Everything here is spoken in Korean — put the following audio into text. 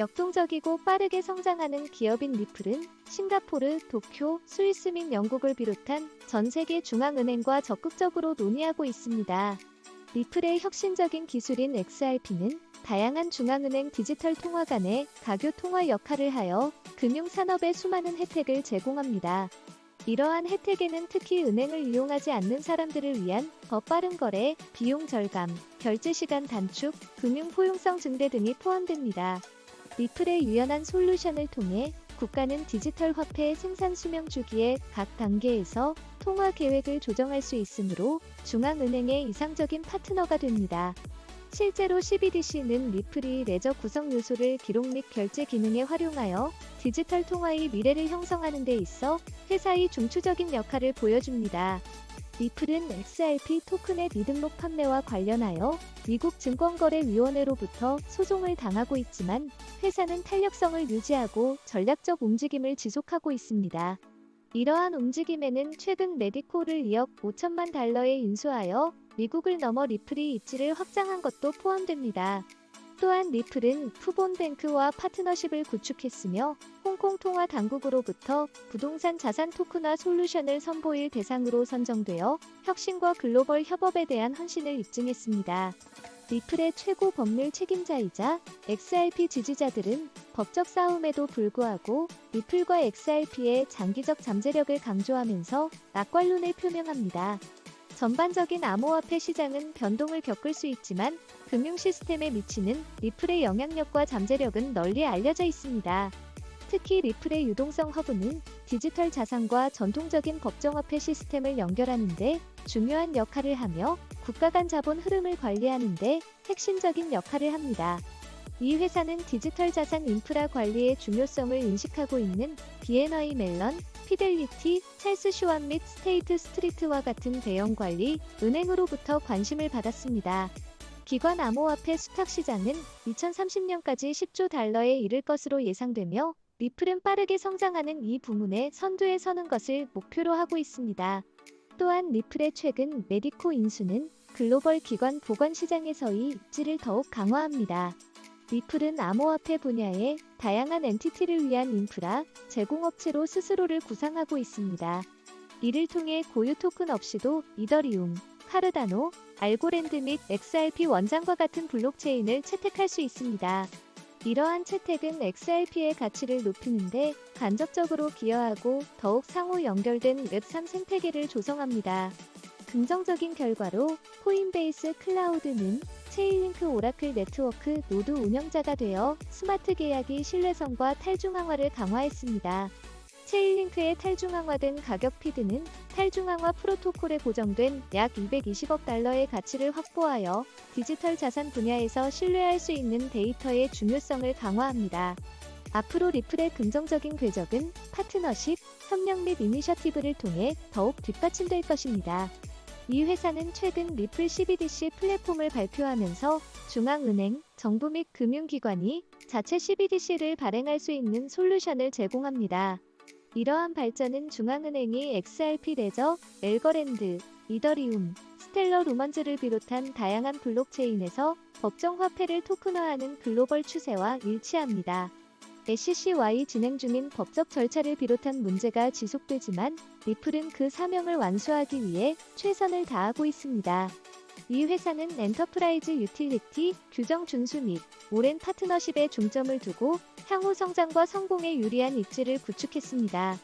역동적이고 빠르게 성장하는 기업인 리플은 싱가포르, 도쿄, 스위스 및 영국을 비롯한 전 세계 중앙은행과 적극적으로 논의하고 있습니다. 리플의 혁신적인 기술인 XRP는 다양한 중앙은행 디지털 통화 간의 가교 통화 역할을 하여 금융산업에 수많은 혜택을 제공합니다. 이러한 혜택에는 특히 은행을 이용하지 않는 사람들을 위한 더 빠른 거래, 비용 절감, 결제 시간 단축, 금융 포용성 증대 등이 포함됩니다. 리플의 유연한 솔루션을 통해 국가는 디지털 화폐 생산 수명 주기의 각 단계에서 통화 계획을 조정할 수 있으므로 중앙은행의 이상적인 파트너가 됩니다. 실제로 CBDC는 리플이 레저 구성 요소를 기록 및 결제 기능에 활용하여 디지털 통화의 미래를 형성하는 데 있어 회사의 중추적인 역할을 보여줍니다. 리플은 XRP 토큰의 미등록 판매와 관련하여 미국 증권거래위원회로부터 소송을 당하고 있지만 회사는 탄력성을 유지하고 전략적 움직임을 지속하고 있습니다. 이러한 움직임에는 최근 메디코를 2억 5천만 달러에 인수하여 미국을 넘어 리플이 입지를 확장한 것도 포함됩니다. 또한 리플은 푸본뱅크와 파트너십을 구축했으며 홍콩 통화 당국으로부터 부동산 자산 토큰화 솔루션을 선보일 대상으로 선정되어 혁신과 글로벌 협업에 대한 헌신을 입증했습니다. 리플의 최고 법률 책임자이자 XRP 지지자들은 법적 싸움에도 불구하고 리플과 XRP의 장기적 잠재력을 강조하면서 낙관론을 표명합니다. 전반적인 암호화폐 시장은 변동을 겪을 수 있지만 금융 시스템에 미치는 리플의 영향력과 잠재력은 널리 알려져 있습니다. 특히 리플의 유동성 허브는 디지털 자산과 전통적인 법정화폐 시스템을 연결하는데 중요한 역할을 하며 국가 간 자본 흐름을 관리하는데 핵심적인 역할을 합니다. 이 회사는 디지털 자산 인프라 관리의 중요성을 인식하고 있는 BNI 멜런, 피델리티, 찰스 슈완 및 스테이트 스트리트와 같은 대형 관리, 은행으로부터 관심을 받았습니다. 기관 암호화폐 수탁 시장은 2030년까지 10조 달러에 이를 것으로 예상되며 리플은 빠르게 성장하는 이 부문에 선두에 서는 것을 목표로 하고 있습니다. 또한 리플의 최근 메디코 인수는 글로벌 기관 보건 시장에서의 입지를 더욱 강화합니다. 리플은 암호화폐 분야의 다양한 엔티티를 위한 인프라, 제공업체로 스스로를 구상하고 있습니다. 이를 통해 고유 토큰 없이도 이더리움, 카르다노, 알고랜드 및 XRP 원장과 같은 블록체인을 채택할 수 있습니다. 이러한 채택은 XRP의 가치를 높이는데 간접적으로 기여하고 더욱 상호 연결된 웹3 생태계를 조성합니다. 긍정적인 결과로 코인베이스 클라우드는 체인링크 오라클 네트워크 노드 운영자가 되어 스마트 계약이 신뢰성과 탈중앙화를 강화했습니다. 체인링크의 탈중앙화된 가격 피드는 탈중앙화 프로토콜에 고정된 약 220억 달러의 가치를 확보하여 디지털 자산 분야에서 신뢰할 수 있는 데이터의 중요성을 강화합니다. 앞으로 리플의 긍정적인 궤적은 파트너십, 협력 및 이니셔티브를 통해 더욱 뒷받침될 것입니다. 이 회사는 최근 리플 CBDC 플랫폼을 발표하면서 중앙은행, 정부 및 금융기관이 자체 CBDC를 발행할 수 있는 솔루션을 제공합니다. 이러한 발전은 중앙은행이 XRP 레저, 엘거랜드, 이더리움, 스텔러 로먼즈를 비롯한 다양한 블록체인에서 법정 화폐를 토큰화하는 글로벌 추세와 일치합니다. SCY 진행 중인 법적 절차를 비롯한 문제가 지속되지만 리플은 그 사명을 완수하기 위해 최선을 다하고 있습니다. 이 회사는 엔터프라이즈 유틸리티, 규정 준수 및 오랜 파트너십에 중점을 두고 향후 성장과 성공에 유리한 입지를 구축했습니다.